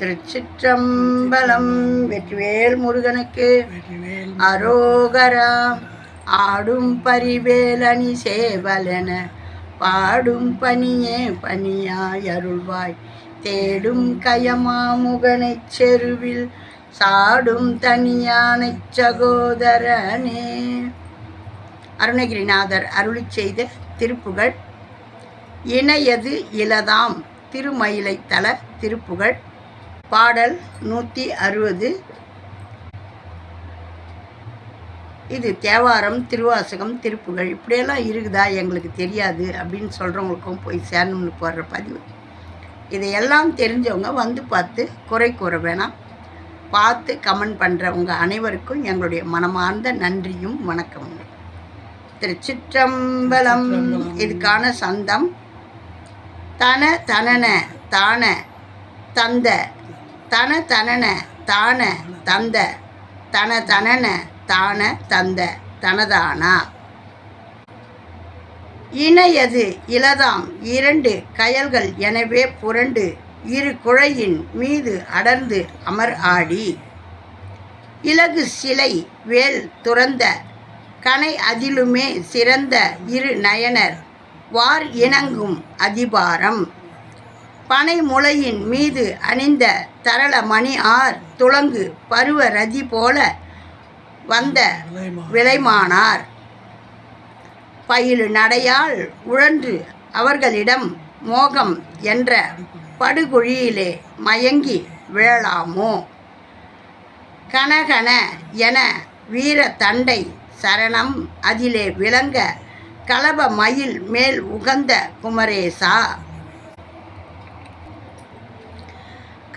திருச்சிற்றம்பலம் வெற்றிவேல் முருகனுக்கு அரோகரா ஆடும் பரிவேலணி சேவலென பாடும் பணியே பணியாய் அருள்வாய் தேடும் கயமாமுகனைச் செருவில் சாடும் தனியானைச் சகோதரனே. அருணகிரிநாதர் அருளிச் செய்த திருப்புகழ் இணையது இலதாம் திருமயிலைத்தல திருப்புகழ் பாடல் நூற்றி அறுபது. இது தேவாரம் திருவாசகம் திருப்புகழ். இப்படியெல்லாம் இருக்குதா? எங்களுக்கு தெரியாது. அப்படின்னு சொல்கிறவங்களுக்கும் போய் சேரணும்னு போடுற பதிவு. இதையெல்லாம் தெரிஞ்சவங்க வந்து பார்த்து குறை கூற வேணாம். பார்த்து கமெண்ட் பண்ணுறவங்க அனைவருக்கும் எங்களுடைய மனமார்ந்த நன்றியும் வணக்கமும். திருச்சிற்றம்பலம் இதுக்கான சந்தம். தன தனன தான தந்த தன தனன தான தந்த தன தனன தான தந்த தனதானா? இணையது இலதாம் இரண்டு கயல்கள் எனவே புரண்டு இரு குழையின் மீது அடர்ந்து அமர் ஆடி. இலகு சிலை வேல் துறந்த கனை அதிலுமே சிறந்த இரு நயனர் வார் இணங்கும் அதிபாரம். பனை முளையின் மீது அணிந்த தரள மணி ஆர் துளங்கு பருவ ரதி போல வந்த விளைமானார் விலைமானார். பயிலு நடையால் உழன்று அவர்களிடம் மோகம் என்ற படுகுழியிலே மயங்கி விழலாமோ? கனகன என வீர தண்டை சரணம் அதிலே விளங்க கலப மயில் மேல் உகந்த குமரேசா.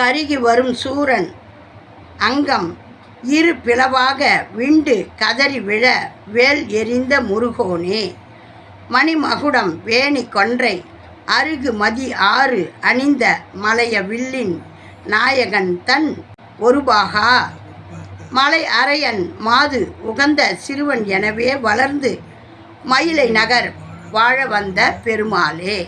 கருகி வரும் சூரன். அங்கம் இரு பிளவாக விண்டு கதறி விழ வேல் எரிந்த முருகோனே. மணிமகுடம் வேணி கொன்றை அருகு மதி ஆறு அணிந்த மலைய வில்லின் நாயகன் தன் ஒருபாகா. மலை அரையன் மாது உகந்த சிறுவன் எனவே வளர்ந்து மயிலை நகர் வாழ வந்த பெருமாளே.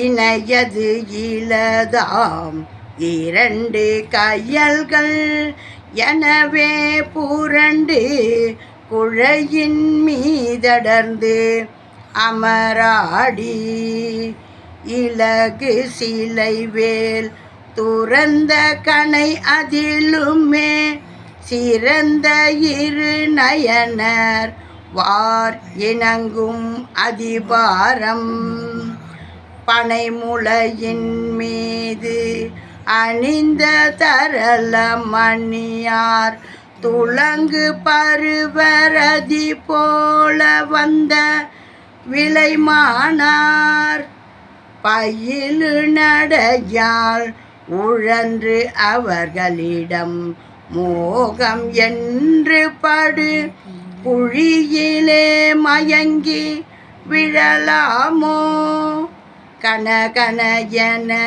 இணையது இலதாம் இரண்டு கையல்கள். எனவே புரண்டு குழையின் மீதடர்ந்து அமராடி. இலகு சிலை வேல் துறந்த கனை அதிலுமே சிறந்த இரு நயனர் வார் இணங்கும் அதிபாரம். பனைமுளையின் மீது அணிந்த தரல மணியார் துளங்கு பருவரதி போல வந்த விலைமானார். பயிலு நடையால் உழன்று அவர்களிடம் மோகம் என்று படு குழியிலே மயங்கி விழலாமோ? கனகன என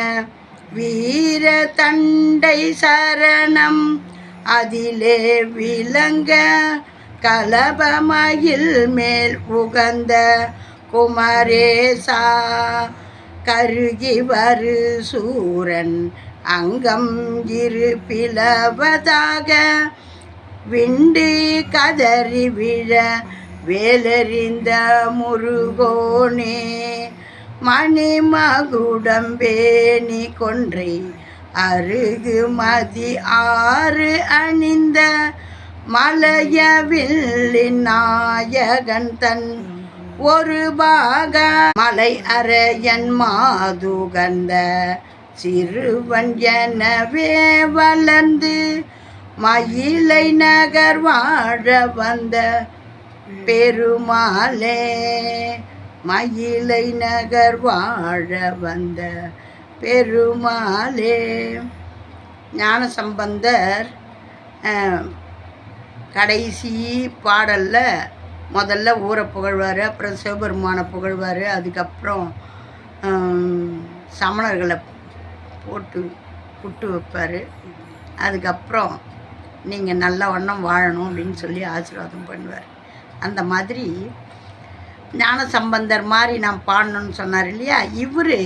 வீர தண்டை சரணம். அதிலே விளங்க கலபமயில் மேல் உகந்த குமரேசா. கருகி வரு சூரன் அங்கம் இரு பிளவதாக. விண்டு கதறி விழ வேலறிந்த முருகோனே. மணிமகுடம் வேணி கொன்றை அருகு மதி ஆறு அணிந்த மலையவில்லின் நாயகன் தன் ஒரு பாக மலை அரையன் மாதுகந்த சிறுவன் எனவே வளர்ந்து மயிலை நகர் வாழ வந்த பெருமாளே. மயிலை நகர் வாழ வந்த பெருமாளே. ஞானசம்பந்தர் சம்பந்தர் கடைசி பாடலில் முதல்ல ஊரை புகழ்வார் அப்புறம் சிவபெருமானை புகழ்வார் அதுக்கப்புறம் சமணர்களை போட்டு புட்டு வைப்பார். அதுக்கப்புறம் நீங்கள் நல்ல வண்ணம் வாழணும் அப்படின்னு சொல்லி ஆசீர்வாதம் பண்ணுவார். அந்த மாதிரி ஞான சம்பந்தர் மாதிரி நான் பாடணும்னு சொன்னார் இல்லையா? இவர்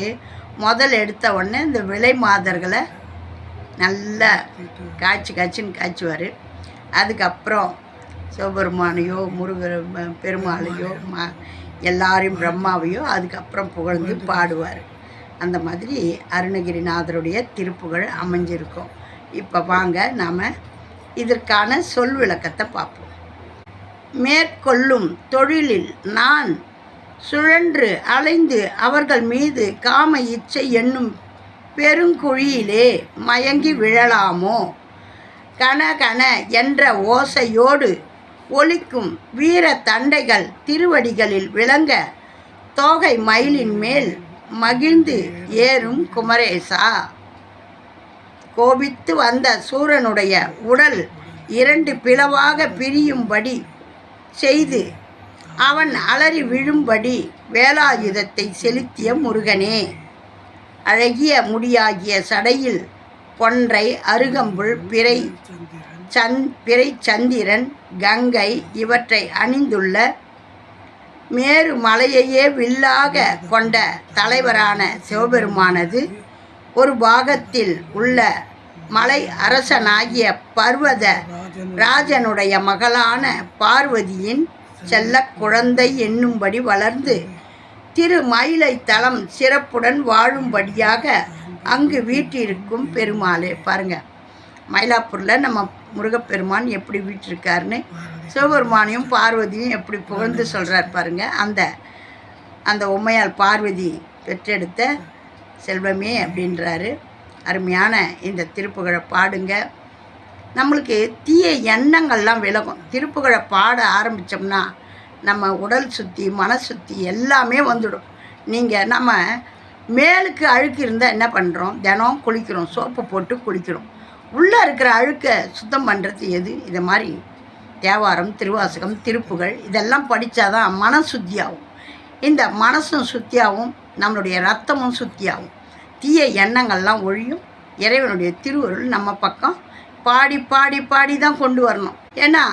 முதல் எடுத்த உடனே இந்த விலை மாதர்களை நல்லா காய்ச்சி காய்ச்சின்னு காய்ச்சுவார். அதுக்கப்புறம் சிவபெருமானையோ முருகர் பெருமாளையோ ம எல்லாரையும் பிரம்மாவையோ அதுக்கப்புறம் புகழ்ந்து பாடுவார். அந்த மாதிரி அருணகிரிநாதருடைய திருப்புகழ் அமைஞ்சிருக்கும். இப்போ வாங்க நாம் இதற்கான சொல் விளக்கத்தை பார்ப்போம். மேற்கொள்ளும் தொழிலில் நான் சுழன்று அலைந்து அவர்கள் மீது காம இச்சை என்னும் பெருங்குழியிலே மயங்கி விழலாமோ? கனகன என்ற ஓசையோடு ஒலிக்கும் வீர தண்டைகள் திருவடிகளில் விளங்க தோகை மயிலின் மேல் மகிழ்ந்து ஏறும் குமரேசா. கோபித்து வந்த சூரனுடைய உடல் இரண்டு பிளவாக பிரியும்படி செய்து அவன் அலறி விழும்படி வேலாயுதத்தை செலுத்திய முருகனே. அழகிய முடியாகிய சடையில் கொன்றை அருகம்புல் பிறை சந் பிறை சந்திரன் கங்கை இவற்றை அணிந்துள்ள மேரு மலையையே வில்லாக கொண்ட தலைவரான சிவபெருமானது ஒரு பாகத்தில் உள்ள மலை அரசனாகிய பர்வத ராஜனுடைய மகளான பார்வதியின் செல்ல குழந்தை என்னும்படி வளர்ந்து திரு மயிலை தலம் சிறப்புடன் வாழும்படியாக அங்கு வீட்டிருக்கும் பெருமாளே. பாருங்க மயிலாப்பூரில் நம்ம முருகப்பெருமான் எப்படி வீட்டிருக்காருன்னு சிவபெருமானையும் பார்வதியும் எப்படி புகழ்ந்து சொல்கிறார் பாருங்க. அந்த அந்த உமையால் பார்வதி பெற்றெடுத்த செல்வமே அப்படின்றாரு. அருமையான இந்த திருப்புகழை பாடுங்க. நம்மளுக்கு தீய எண்ணங்கள்லாம் விலகும். திருப்புகழை பாட ஆரம்பித்தோம்னா நம்ம உடல் சுத்தி மன சுத்தி எல்லாமே வந்துடும். நீங்கள் நம்ம மேலுக்கு அழுக்கு இருந்தால் என்ன பண்ணுறோம் தினம் குளிக்கிறோம். சோப்பு போட்டு குளிக்கிறோம். உள்ளே இருக்கிற அழுக்கை சுத்தம் பண்ணுறது எது? இதை மாதிரி தேவாரம் திருவாசகம் திருப்புகழ் இதெல்லாம் படித்தாதான் மன சுத்தியாகும். இந்த மனசும் சுத்தியாகவும் நம்மளுடைய ரத்தமும் சுத்தியாகும். தீய எண்ணங்கள்லாம் ஒழியும். இறைவனுடைய திருவருள் நம்ம பக்கம் பாடி பாடி பாடி தான் கொண்டு வரணும். ஏன்னா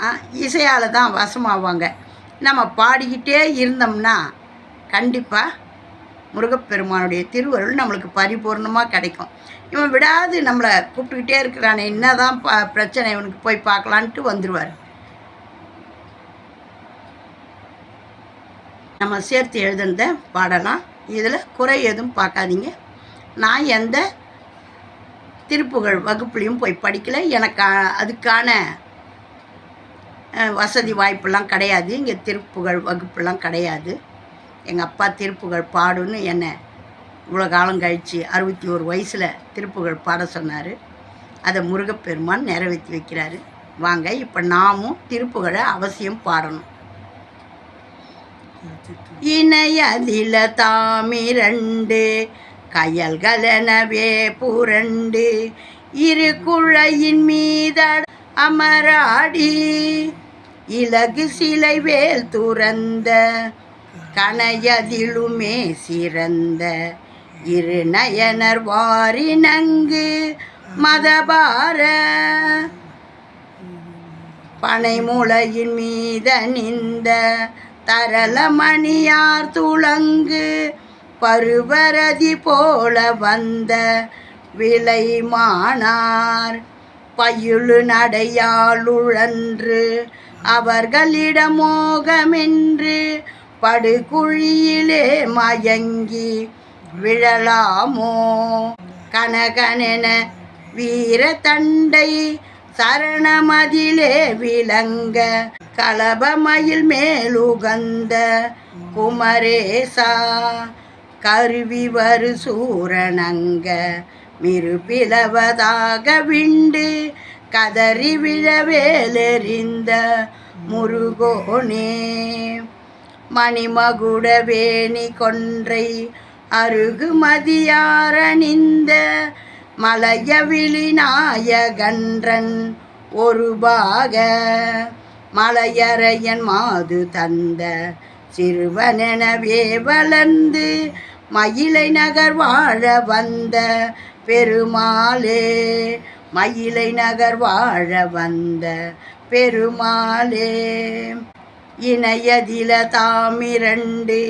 இசையால் தான் வசமாவாங்க. நம்ம பாடிக்கிட்டே இருந்தோம்னா கண்டிப்பாக முருகப்பெருமானுடைய திருவருள் நம்மளுக்கு பரிபூர்ணமாக கிடைக்கும். இவன் விடாது நம்மளை கூப்பிட்டுக்கிட்டே இருக்கிறானே என்னதான் ப பிரச்சனை இவனுக்கு போய் பார்க்கலான்ட்டு வந்துடுவார் நம்ம சேர்த்து எழுதுனத பாடலாம். இதில் குறை எதுவும் பார்க்காதீங்க. நான் எந்த திருப்புகழ் வகுப்புலையும் போய் படிக்கலை. எனக்கு அதுக்கான வசதி வாய்ப்பெல்லாம் கிடையாது. இங்கே திருப்புகழ் வகுப்புலாம் கிடையாது. எங்கள் அப்பா திருப்புகழ் பாடுன்னு என்னை இவ்வளோ காலம் கழித்து அறுபத்தி ஒரு வயசில் திருப்புகழ் பாட சொன்னார். அதை முருகப்பெருமான் நிறைவேற்றி வைக்கிறாரு. வாங்க இப்போ நாமும் திருப்புகழை அவசியம் பாடணும். இணையதில தாமிரண்டு கயல்களெனவே புரண்டு இரு குழையின் மீத அமராடி. இலகு சிலை வேல் துறந்த கணையதிலுமே சிறந்த இரு நயனர் வாரினங்கு மதபார. பனைமுளையின் மீத நிந்த தரளமணியார் துளங்கு பருவரதி போல வந்த விலை மானார் பயிலு நடையாளுழன்று அவர்களிடம் மோகமென்று படுகுழியிலே மயங்கி விழலாமோ? கனகனென வீர தண்டை சரணமதிலே விளங்க கலபமயில் மேலுகந்த குமரேசா. கருவி வரு சூரணங்க. மிருபிளவதாக விண்டு கதறி விழவேலெறிந்த முருகோனே. மணிமகுட வேணி கொன்றை அருகு மதியாரணிந்த மலையவிழி நாயகன்றன் ஒரு பாக மலையறையன் மாது தந்த சிறுவனெனவே வளர்ந்து மயிலை நகர் வாழ வந்த பெருமாளே. மயிலை நகர் வாழ வந்த பெருமாளே. இணையதில தாமிரண்டு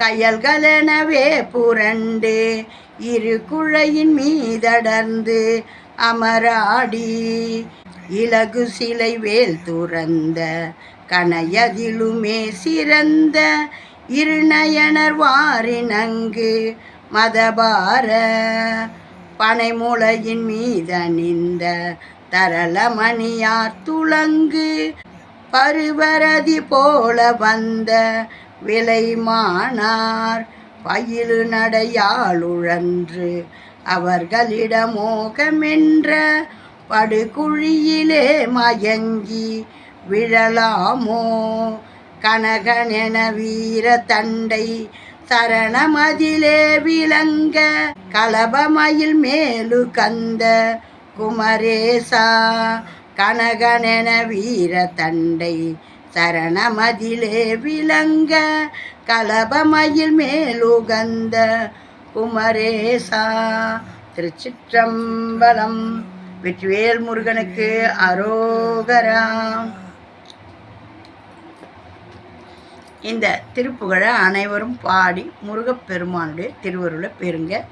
கயல்களெனவே புரண்டு இரு குழையின் மீதடர்ந்து அமராடி. இலகு சிலை வேல் துறந்த கனையதிலுமே சிறந்த இருநயனர் வாரினங்கு மதபார பனைமுளையின் மீதணிந்த தரளமணியார் துளங்கு பருவரதி போல வந்த விலைமானார் பயிலு நடையாளுழன்று அவர்களிடமோகமென்ற படுகுழியிலே மயங்கி விழலாமோ கனகனென வீர தண்டை சரணமதிலே விளங்க கலபமயில் மேலு கந்த குமரேசா. கனகனென வீர தண்டை சரணமதிலே விளங்க கலபமயில் மேலுகந்த குமரேசா. திருச்சிற்றம்பலம் வெற்றிவேல் முருகனுக்கு அரோகராம் இந்த திருப்புகழை அனைவரும் பாடி முருகப்பெருமானுடைய திருவருளை பெறுங்க.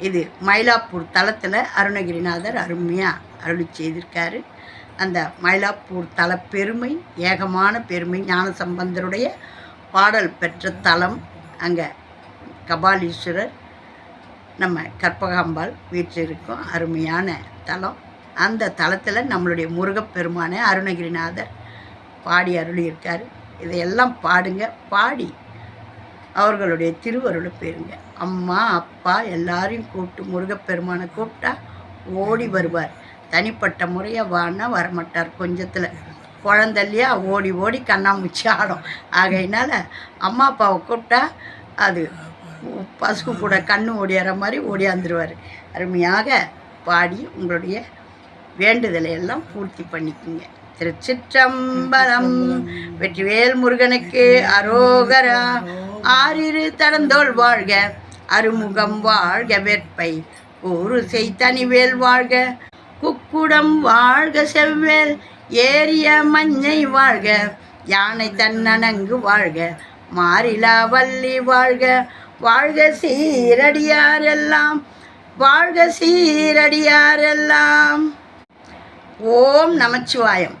இது மயிலாப்பூர் தலத்தில் அருணகிரிநாதர் அருமையாக அருளி செய்திருக்காரு. அந்த மயிலாப்பூர் தல பெருமை ஏகமான பெருமை ஞானசம்பந்தருடைய பாடல் பெற்ற தலம் அங்கே கபாலீஸ்வரர் நம்ம கற்பகாம்பாள் வீற்றிருக்கும் அருமையான தலம். அந்த தலத்தில் நம்மளுடைய முருகப்பெருமானை அருணகிரிநாதர் பாடி அருளியிருக்காரு. இதையெல்லாம் பாடுங்க. பாடி. அவர்களுடைய திருவருளை பெறுங்க. அம்மா அப்பா எல்லாரையும் கூப்பிட்டு முருகப்பெருமானை கூப்பிட்டா ஓடி வருவார். தனிப்பட்ட முறையாக வானா வரமாட்டார் கொஞ்சத்தில். குழந்தல்லையா ஓடி ஓடி கண்ணாமூச்சி ஆடும். ஆகையினால அம்மா அப்பாவை கூப்பிட்டா அது பசு கூட கண்ணு ஓடியார மாதிரி ஓடியாந்துருவார். அருமையாக பாடி உங்களுடைய வேண்டுதலை எல்லாம் பூர்த்தி பண்ணிக்குங்க. திருச்சிற்றம்பலம். வெற்றிவேல் முருகனுக்கு அரோகரா. ஆறிரு தடந்தோள் வாழ்க அருமுகம் வாழ்க வெற்பை ஒரு செய்தனிவேல் வாழ்க குக்குடம் வாழ்க செவ்வேல். ஏரிய மஞ்சை வாழ்க யானை தன்னணங்கு வாழ்க. மாறிலா வள்ளி வாழ்க வாழ்க சீரடியாரெல்லாம். வாழ்க சீரடியாரெல்லாம். ஓம் நமச்சிவாயம்.